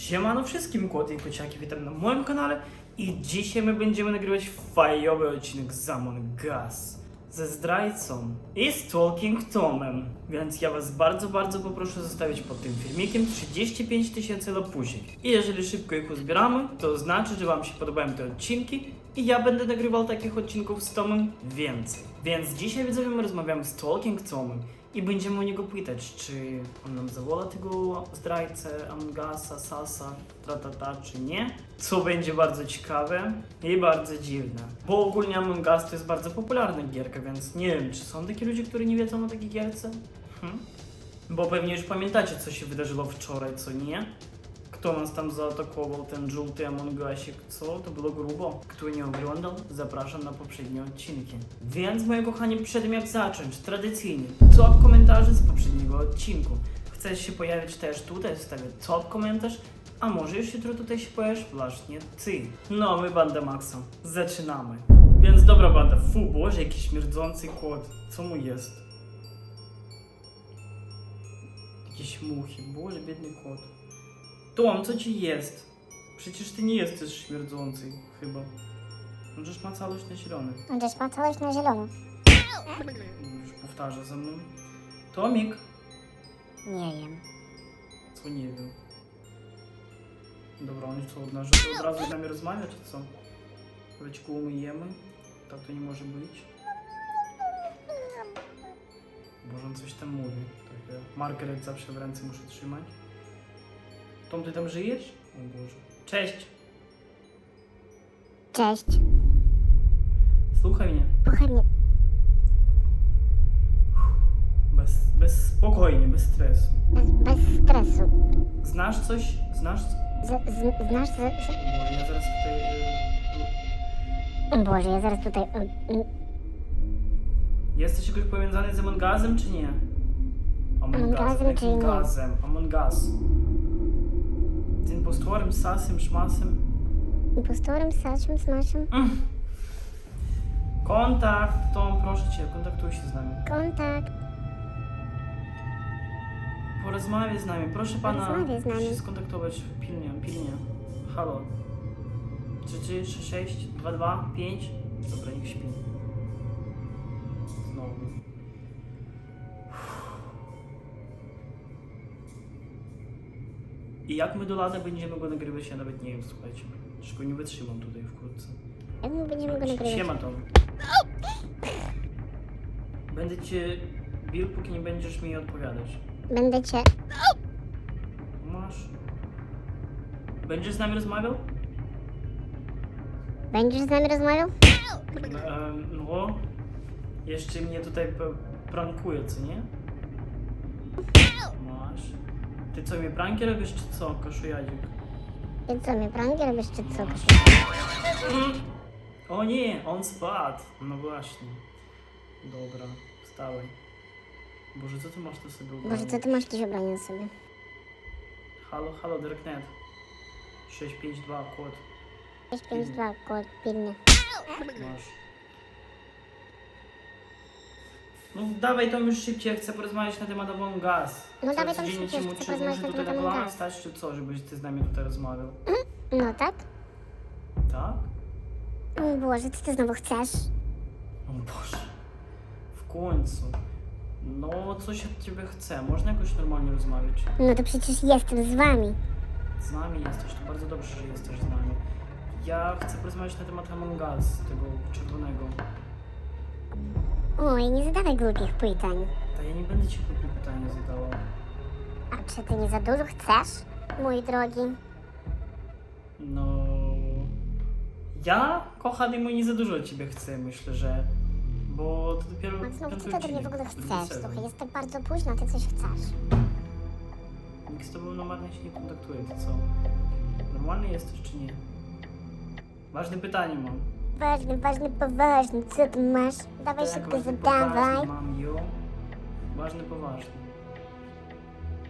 Siemano wszystkim, koty i kociaki, witam na moim kanale i dzisiaj my będziemy nagrywać fajowy odcinek z Among Us ze zdrajcą i z Talking Tomem, więc ja was bardzo, bardzo poproszę zostawić pod tym filmikiem 35 tysięcy lapusiek i jeżeli szybko ich uzbieramy, to znaczy, że wam się podobają te odcinki i ja będę nagrywał takich odcinków z Tomem więcej. Więc dzisiaj widzowie my rozmawiamy z Talking Tomem i będziemy u niego pytać, czy on nam zawoła tego zdrajcę Amongasa, Sasa, tratata, czy nie. Co będzie bardzo ciekawe i bardzo dziwne. Bo ogólnie Among Us to jest bardzo popularna gierka, więc nie wiem, czy są takie ludzie, którzy nie wiedzą o takiej gierce? Hm? Bo pewnie już pamiętacie, co się wydarzyło wczoraj, co nie? Kto nas tam zaatakował, ten żółty Among co? To było grubo. Kto nie oglądał, zapraszam na poprzednie odcinki. Więc, moi kochani, przed jak zacząć, tradycyjnie, top komentarze z poprzedniego odcinku. Chcesz się pojawić też tutaj, wstawię top komentarz, a może już jutro tutaj się pojawisz właśnie ty. No, my banda Maxa. Zaczynamy. Więc dobra banda, fu, boże, jaki śmierdzący kot. Co mu jest? Jakieś muchy, boże, biedny kot. Tom, co ci jest? Przecież ty nie jesteś śmierdzący, chyba. Możesz macalność na zielony. Będziesz macałeś na zielono. Już powtarza ze mną. Tomik, Nie wiem. co nie wiem. Dobra, on co, od, nas, od razu z nami rozmawia, czy co? Ryczku umyjemy? Tak to nie może być. Boże, on coś tam mówi. Tak, Margaret zawsze w ręce muszę trzymać. Tom, ty tam żyjesz? O Boże. Cześć! Cześć. Słuchaj mnie. Słuchaj mnie. Bez, bez spokojnie, bez stresu. Bez, bez stresu. Znasz coś? Znasz? Z, z, znasz... Z... Boże, ja zaraz tutaj... y, O Boże, ja zaraz tutaj... mm, Jesteś jakoś powiązany z Among Usem, czy nie? Among Usem, czy nie? Jakim Usem? Among Us. Z impostorem, sasem, szmasem. Impostorem, Saszem, Smaszem. Mm. Kontakt, Tom, proszę cię, kontaktuj się z nami. Kontakt. Porozmawiaj z nami, proszę pana. Porozmawiaj z nami. Proszę się skontaktować pilnie, pilnie. Halo. 3, 3, 6, 6, 2, 2, 5. Dobra, niech śpi. Znowu. I jak my do lata będziemy go nagrywać, ja nawet nie wiem, słuchajcie. Tylko nie wytrzymam tutaj wkrótce. Jak my będziemy go nagrywać? Siema Tom. Będę cię bił, póki nie będziesz mi odpowiadać. Będę cię... Masz. Będziesz z nami rozmawiał? Będziesz z nami rozmawiał? No. Jeszcze mnie tutaj p- prankuje, co nie? Ty co, mnie pranki robisz, czy co, kaszujadzik? I co, mnie pranki robisz, czy co? O nie, on spadł. No właśnie. Dobra, wstałeś. Boże, co ty masz tu sobie Boże, ubrane? co ty masz dziś ubranie na sobie? Halo, halo, Darknet. 652, kod. 652, kod pilny. Masz. No dawaj to już szybciej, ja chcę porozmawiać na temat Among Us. No Co, dawaj tam codziennie szybciej, ci chcę muszę, porozmawiać na tutaj temat na Among Us. stać, czy co, żebyś ty z nami tutaj rozmawiał? No tak? Tak? O Boże, co ty znowu chcesz? O Boże. W końcu. No, coś od ciebie chcę. Można jakoś normalnie rozmawiać? No to przecież jestem z wami. Z nami jesteś, to bardzo dobrze, że jesteś z nami. Ja chcę porozmawiać na temat Among Us, tego czerwonego. Oj, nie zadawaj głupich pytań. To ja nie będę ci głupie pytania zadawał. A czy ty nie za dużo chcesz, mój drogi? No. Ja, kochany mój, nie za dużo od ciebie chcę, myślę, że. Bo to dopiero. Max, no co ty ode mnie w ogóle chcesz? Słuchaj, jest tak bardzo późno, ty coś chcesz. Nikt z tobą normalnie się nie kontaktuje, to co? Normalny jesteś czy nie? Ważne pytanie mam. Ważny, ważny, poważny, co ty masz? Dawaj Tak, szybko ważny, zadawaj. poważny mam ją. Ważny, poważny.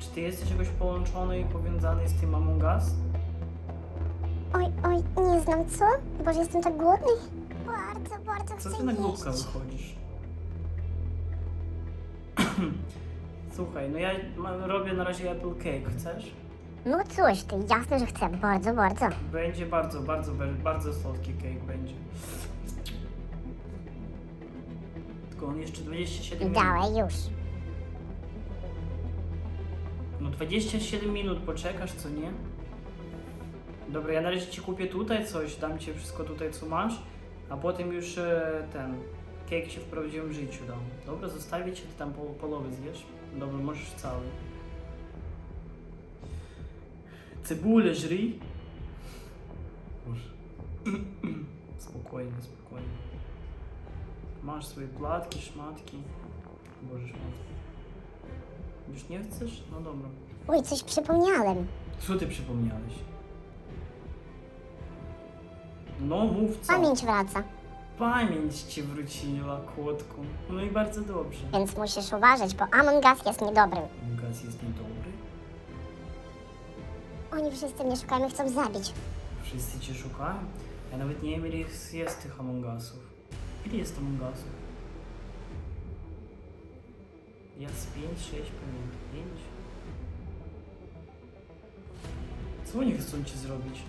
Czy ty jesteś jakoś połączony i powiązany z tym Among Us? Oj, oj, nie znam, co? Boże, jestem tak głodny. Bardzo, bardzo Co chcę ty na jeść. głupka wychodzisz? Słuchaj, no ja robię na razie apple cake, chcesz? No cóż ty, jasne, że chcę, bardzo, bardzo. Będzie bardzo, bardzo, bardzo słodki cake będzie. Tylko on jeszcze 27 minut. Dawaj już. No 27 minut poczekasz, co nie? Dobra, ja na razie ci kupię tutaj coś, dam ci wszystko tutaj, co masz, a potem już e, ten cake się w prawdziwym życiu dam. Dobra, zostawię cię, ty tam po, połowę zjesz. Dobra, możesz cały. Cebulę żryj. Boże. Spokojnie, spokojnie. Masz swoje płatki, szmatki. Boże, szmatki. Już nie chcesz? No dobra. Oj, coś przypomniałem. Co ty przypomniałeś? No, mów co? Pamięć wraca, Pamięć ci wróciła, kłodku. No i bardzo dobrze. więc musisz uważać, bo Among Us jest niedobrym. Gaz jest niedobry. Oni wszyscy mnie szukają i chcą zabić. Wszyscy cię szukają. Ja nawet nie wiem, ile jest, jest tych Among Usów. Ile jest Among Usów? Jest 5, 6, pewnie 5. Co oni chcą ci zrobić?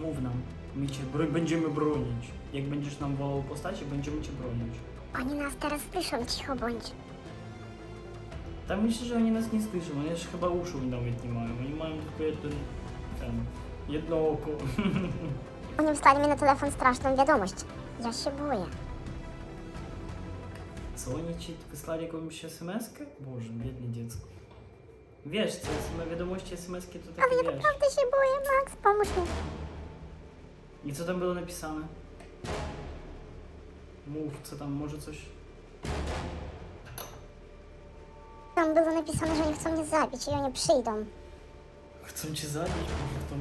Mów nam. My cię bro- będziemy bronić. Jak będziesz nam wolał postaci, będziemy cię bronić. Oni nas teraz słyszą, cicho bądź. Tam myślę, że oni nas nie słyszą. Oni już chyba uszu nawet nie mają. Oni mają tylko jeden... ten... jedno oko. Oni wstali mi na telefon straszną wiadomość. Ja się boję. Co oni ci wysłali jakąś SMS-kę? Boże, biedne dziecko. Wiesz, co jest na wiadomości SMS-kie to takie wiesz. Naprawdę się boję, Max, pomóż mi. I co tam było napisane? Mów, co tam, może coś... Tam było napisane, że oni chcą mnie zabić i oni przyjdą. Chcą cię zabić, może tam...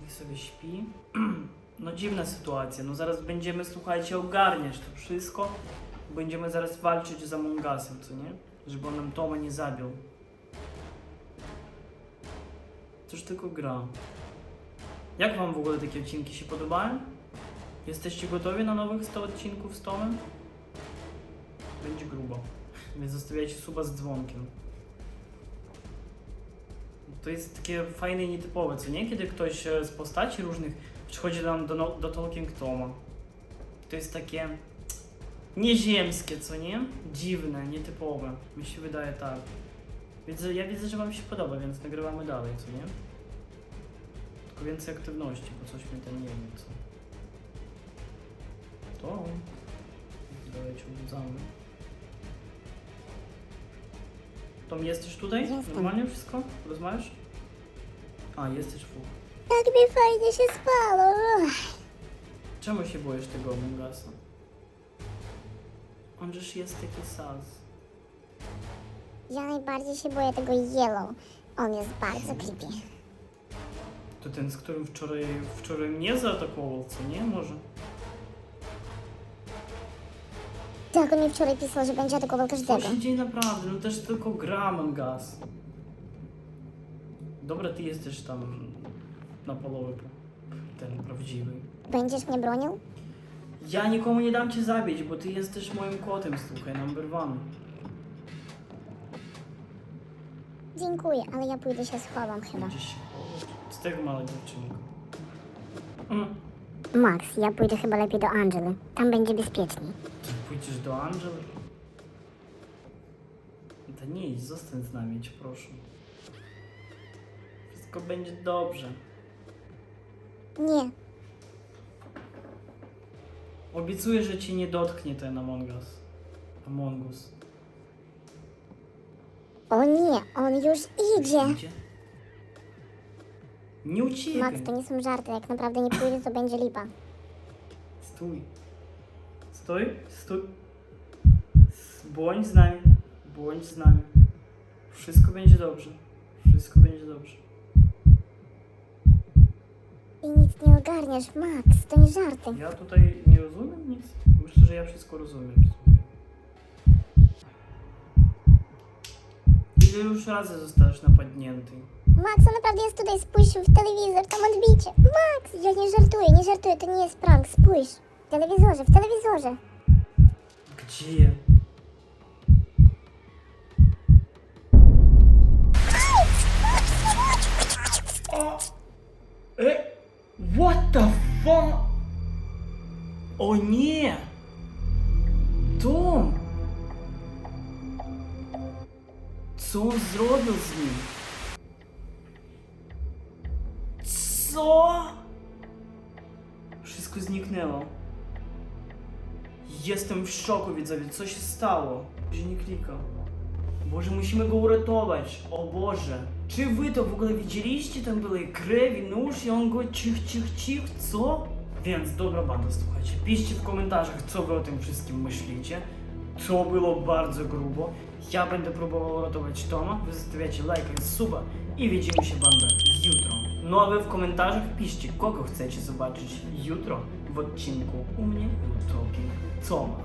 Niech sobie śpi. No dziwna sytuacja, no zaraz będziemy, słuchajcie, ogarniać to wszystko. Będziemy zaraz walczyć z Among Usem, co nie? Żeby on nam Toma nie zabił. Cóż tylko gra. Jak wam w ogóle takie odcinki się podobają? Jesteście gotowi na nowych 100 odcinków z Tomem? Będzie grubo. Więc zostawiajcie suba z dzwonkiem. To jest takie fajne i nietypowe, co nie? Kiedy ktoś e, z postaci różnych przychodzi nam do, no- do Talking Toma. To jest takie nieziemskie, co nie? Dziwne, nietypowe. Mi się wydaje tak. Widzę, ja widzę, że wam się podoba, więc nagrywamy dalej, co nie? Tylko więcej aktywności, bo coś mnie ten nie wiem, co. To. Dawajcie, obudzamy. Tom, jesteś tutaj? Jestem. Normalnie wszystko? Rozmawiasz? A, jesteś fu. Tak mi fajnie się spało. Czemu się boisz tego Among Usa? On żeż jest taki saz. Ja najbardziej się boję tego Yellow. On jest bardzo creepy. To ten, z którym wczoraj, wczoraj mnie zaatakował, co nie? Może? Tak, on mi wczoraj pisał, że będzie atakował Co każdego. się dzieje naprawdę? No też tylko gra Among Us. Dobra, ty jesteś tam na połowę ten prawdziwy. Będziesz mnie bronił? Ja nikomu nie dam cię zabić, bo ty jesteś moim kotem, słuchaj, number one. Dziękuję, ale ja pójdę się schowam chyba. Z tego mała dziewczynka. Mm. Max, ja pójdę chyba lepiej do Angely. Tam będzie bezpieczniej. Ty pójdziesz do Angel? To nie idź, zostań z nami, cię proszę. Wszystko będzie dobrze. Nie, Obiecuję, że cię nie dotknie ten Among Us. Among Us. o nie, on już idzie. Idzie? Nie uciekaj. Max, to nie są żarty. Jak naprawdę nie pójdę, to będzie lipa. Stój. Stój, stój. S- Bądź z nami. Bądź z nami. Wszystko będzie dobrze. Wszystko będzie dobrze. I nic nie ogarniasz, Max, to nie żarty. Ja tutaj nie rozumiem nic. Myślę, że ja wszystko rozumiem. Ile już razy zostałeś napadnięty? Max, on naprawdę jest tutaj, spójrz w telewizor, tam odbicie. Max, ja nie żartuję, nie żartuję, to nie jest prank, spójrz. W telewizorze, w telewizorze. Gdzie? O! E? What the fuck? O nie! Tom! Co on zrobił z nim? Co? Wszystko zniknęło. Jestem w szoku, widzowie. Co się stało? Że nie klika. Boże, musimy go uratować. O Boże. Czy wy to w ogóle widzieliście? Tam były krew i nóż i on go cich, cich, cich. Co? Więc dobra banda, słuchajcie. Piszcie w komentarzach, co wy o tym wszystkim myślicie. To było bardzo grubo. Ja będę próbował uratować Toma. Wy zostawiacie lajka i suba. I widzimy się banda jutro. No a wy w komentarzach piszcie, kogo chcecie zobaczyć jutro w odcinku u mnie w Talking Toma.